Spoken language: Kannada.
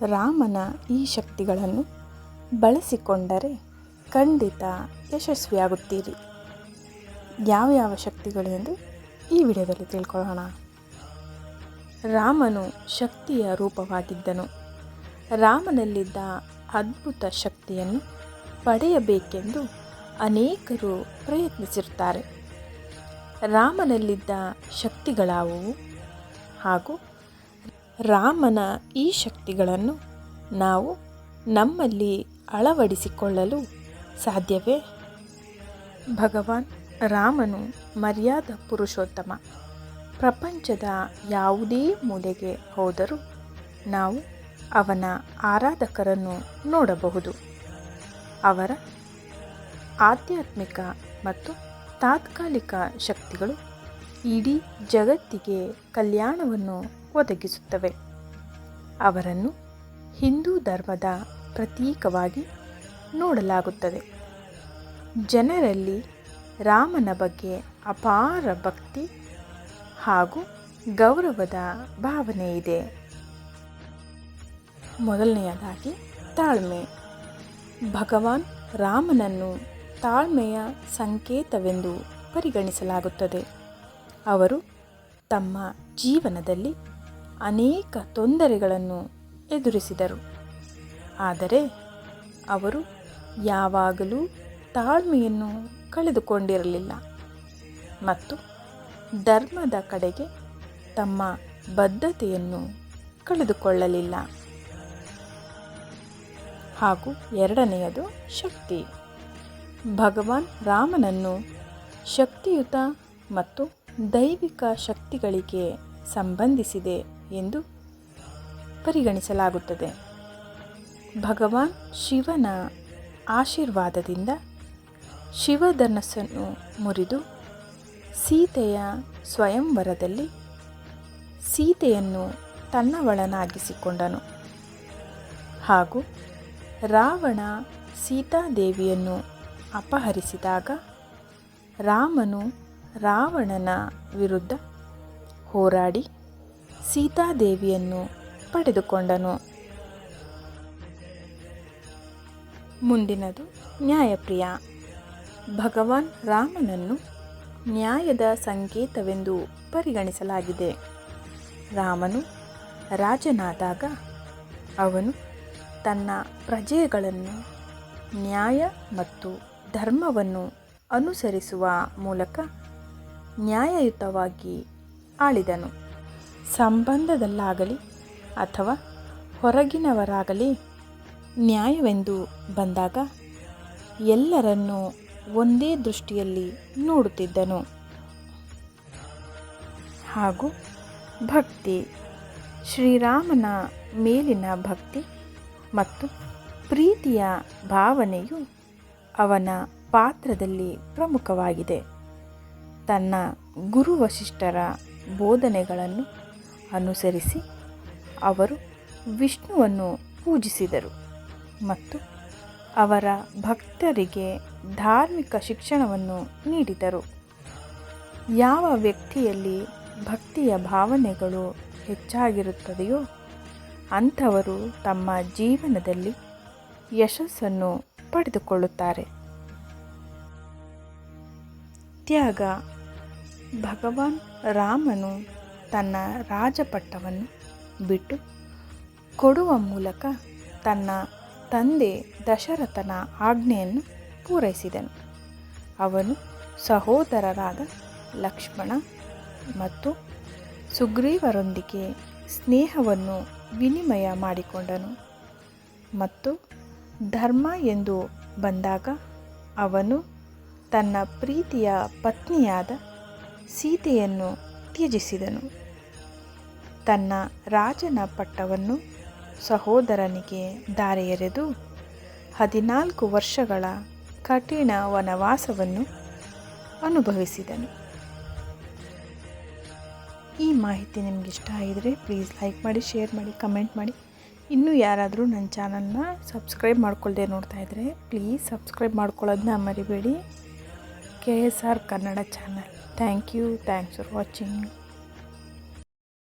ರಾಮನ ಈ ಶಕ್ತಿಗಳನ್ನು ಬಳಸಿಕೊಂಡರೆ ಖಂಡಿತ ಯಶಸ್ವಿಯಾಗುತ್ತೀರಿ. ಯಾವ ಯಾವ ಶಕ್ತಿಗಳು ಎಂದು ಈ ವಿಡಿಯೋದಲ್ಲಿ ತಿಳ್ಕೊಳ್ಳೋಣ. ರಾಮನು ಶಕ್ತಿಯ ರೂಪವಾಗಿದ್ದನು. ರಾಮನಲ್ಲಿದ್ದ ಅದ್ಭುತ ಶಕ್ತಿಯನ್ನು ಪಡೆಯಬೇಕೆಂದು ಅನೇಕರು ಪ್ರಯತ್ನಿಸಿರುತ್ತಾರೆ. ರಾಮನಲ್ಲಿದ್ದ ಶಕ್ತಿಗಳಾವುವು? ಹಾಗೂ ರಾಮನ ಈ ಶಕ್ತಿಗಳನ್ನು ನಾವು ನಮ್ಮಲ್ಲಿ ಅಳವಡಿಸಿಕೊಳ್ಳಲು ಸಾಧ್ಯವೇ? ಭಗವಾನ್ ರಾಮನು ಮರ್ಯಾದ ಪುರುಷೋತ್ತಮ. ಪ್ರಪಂಚದ ಯಾವುದೇ ಮೂಲೆಗೆ ಹೋದರೂ ನಾವು ಅವನ ಆರಾಧಕರನ್ನು ನೋಡಬಹುದು. ಅವರ ಆಧ್ಯಾತ್ಮಿಕ ಮತ್ತು ತಾತ್ಕಾಲಿಕ ಶಕ್ತಿಗಳು ಇಡೀ ಜಗತ್ತಿಗೆ ಕಲ್ಯಾಣವನ್ನು ಒದಗಿಸುತ್ತವೆ. ಅವರನ್ನು ಹಿಂದೂ ಧರ್ಮದ ಪ್ರತೀಕವಾಗಿ ನೋಡಲಾಗುತ್ತದೆ. ಜನರಲ್ಲಿ ರಾಮನ ಬಗ್ಗೆ ಅಪಾರ ಭಕ್ತಿ ಹಾಗೂ ಗೌರವದ ಭಾವನೆ ಇದೆ. ಮೊದಲನೆಯದಾಗಿ ತಾಳ್ಮೆ. ಭಗವಾನ್ ರಾಮನನ್ನು ತಾಳ್ಮೆಯ ಸಂಕೇತವೆಂದು ಪರಿಗಣಿಸಲಾಗುತ್ತದೆ. ಅವರು ತಮ್ಮ ಜೀವನದಲ್ಲಿ ಅನೇಕ ತೊಂದರೆಗಳನ್ನು ಎದುರಿಸಿದರು. ಆದರೆ ಅವರು ಯಾವಾಗಲೂ ತಾಳ್ಮೆಯನ್ನು ಕಳೆದುಕೊಂಡಿರಲಿಲ್ಲ ಮತ್ತು ಧರ್ಮದ ಕಡೆಗೆ ತಮ್ಮ ಬದ್ಧತೆಯನ್ನು ಕಳೆದುಕೊಳ್ಳಲಿಲ್ಲ. ಹಾಗೂ ಎರಡನೆಯದು ಶಕ್ತಿ. ಭಗವಾನ್ ರಾಮನನ್ನು ಶಕ್ತಿಯುತ ಮತ್ತು ದೈವಿಕ ಶಕ್ತಿಗಳಿಗೆ ಸಂಬಂಧಿಸಿದೆ. ಎಂದು ಪರಿಗಣಿಸಲಾಗುತ್ತದೆ. ಭಗವಾನ್ ಶಿವನ ಆಶೀರ್ವಾದದಿಂದ ಶಿವಧನಸ್ಸನ್ನು ಮುರಿದು ಸೀತೆಯ ಸ್ವಯಂವರದಲ್ಲಿ ಸೀತೆಯನ್ನು ತನ್ನವಳನಾಗಿಸಿಕೊಂಡನು. ಹಾಗೂ ರಾವಣ ಸೀತಾದೇವಿಯನ್ನು ಅಪಹರಿಸಿದಾಗ ರಾಮನು ರಾವಣನ ವಿರುದ್ಧ ಹೋರಾಡಿ ಸೀತಾದೇವಿಯನ್ನು ಪಡೆದುಕೊಂಡನು. ಮುಂದಿನದು ನ್ಯಾಯಪ್ರಿಯ. ಭಗವಾನ್ ರಾಮನನ್ನು ನ್ಯಾಯದ ಸಂಕೇತವೆಂದು ಪರಿಗಣಿಸಲಾಗಿದೆ. ರಾಮನು ರಾಜನಾದಾಗ ಅವನು ತನ್ನ ಪ್ರಜೆಗಳನ್ನು ನ್ಯಾಯ ಮತ್ತು ಧರ್ಮವನ್ನು ಅನುಸರಿಸುವ ಮೂಲಕ ನ್ಯಾಯಯುತವಾಗಿ ಆಳಿದನು. ಸಂಬಂಧದಲ್ಲಾಗಲಿ ಅಥವಾ ಹೊರಗಿನವರಾಗಲಿ ನ್ಯಾಯವೆಂದು ಬಂದಾಗ ಎಲ್ಲರನ್ನೂ ಒಂದೇ ದೃಷ್ಟಿಯಲ್ಲಿ ನೋಡುತ್ತಿದ್ದನು. ಹಾಗೂ ಭಕ್ತಿ, ಶ್ರೀರಾಮನ ಮೇಲಿನ ಭಕ್ತಿ ಮತ್ತು ಪ್ರೀತಿಯ ಭಾವನೆಯು ಅವನ ಪಾತ್ರದಲ್ಲಿ ಪ್ರಮುಖವಾಗಿದೆ. ತನ್ನ ಗುರು ವಶಿಷ್ಠರ ಬೋಧನೆಗಳನ್ನು ಅನುಸರಿಸಿ ಅವರು ವಿಷ್ಣುವನ್ನು ಪೂಜಿಸಿದರು ಮತ್ತು ಅವರ ಭಕ್ತರಿಗೆ ಧಾರ್ಮಿಕ ಶಿಕ್ಷಣವನ್ನು ನೀಡಿದರು. ಯಾವ ವ್ಯಕ್ತಿಯಲ್ಲಿ ಭಕ್ತಿಯ ಭಾವನೆಗಳು ಹೆಚ್ಚಾಗಿರುತ್ತದೆಯೋ ಅಂಥವರು ತಮ್ಮ ಜೀವನದಲ್ಲಿ ಯಶಸ್ಸನ್ನು ಪಡೆದುಕೊಳ್ಳುತ್ತಾರೆ. ತ್ಯಾಗ. ಭಗವಾನ್ ರಾಮನು ತನ್ನ ರಾಜಪಟ್ಟವನ್ನು ಬಿಟ್ಟು ಕೊಡುವ ಮೂಲಕ ತನ್ನ ತಂದೆ ದಶರಥನ ಆಜ್ಞೆಯನ್ನು ಪೂರೈಸಿದನು. ಅವನು ಸಹೋದರರಾದ ಲಕ್ಷ್ಮಣ ಮತ್ತು ಸುಗ್ರೀವರೊಂದಿಗೆ ಸ್ನೇಹವನ್ನು ವಿನಿಮಯ ಮಾಡಿಕೊಂಡನು ಮತ್ತು ಧರ್ಮ ಎಂದು ಬಂದಾಗ ಅವನು ತನ್ನ ಪ್ರೀತಿಯ ಪತ್ನಿಯಾದ ಸೀತೆಯನ್ನು ತ್ಯಜಿಸಿದನು. ತನ್ನ ರಾಜನ ಪಟ್ಟವನ್ನು ಸಹೋದರನಿಗೆ ದಾರೆಯೆರೆದು ಹದಿನಾಲ್ಕು ವರ್ಷಗಳ ಕಠಿಣ ವನವಾಸವನ್ನು ಅನುಭವಿಸಿದನು. ಈ ಮಾಹಿತಿ ನಿಮ್ಗೆ ಇಷ್ಟ ಆಗಿದರೆ ಪ್ಲೀಸ್ ಲೈಕ್ ಮಾಡಿ ಶೇರ್ ಮಾಡಿ ಕಮೆಂಟ್ ಮಾಡಿ. ಇನ್ನೂ ಯಾರಾದರೂ ನನ್ನ ಚಾನಲ್ನ ಸಬ್ಸ್ಕ್ರೈಬ್ ಮಾಡ್ಕೊಳ್ಳದೆ ನೋಡ್ತಾ ಇದ್ದರೆ ಪ್ಲೀಸ್ ಸಬ್ಸ್ಕ್ರೈಬ್ ಮಾಡ್ಕೊಳ್ಳೋದನ್ನ ಮರಿಬೇಡಿ. K S R Kannada channel thank you thanks for watching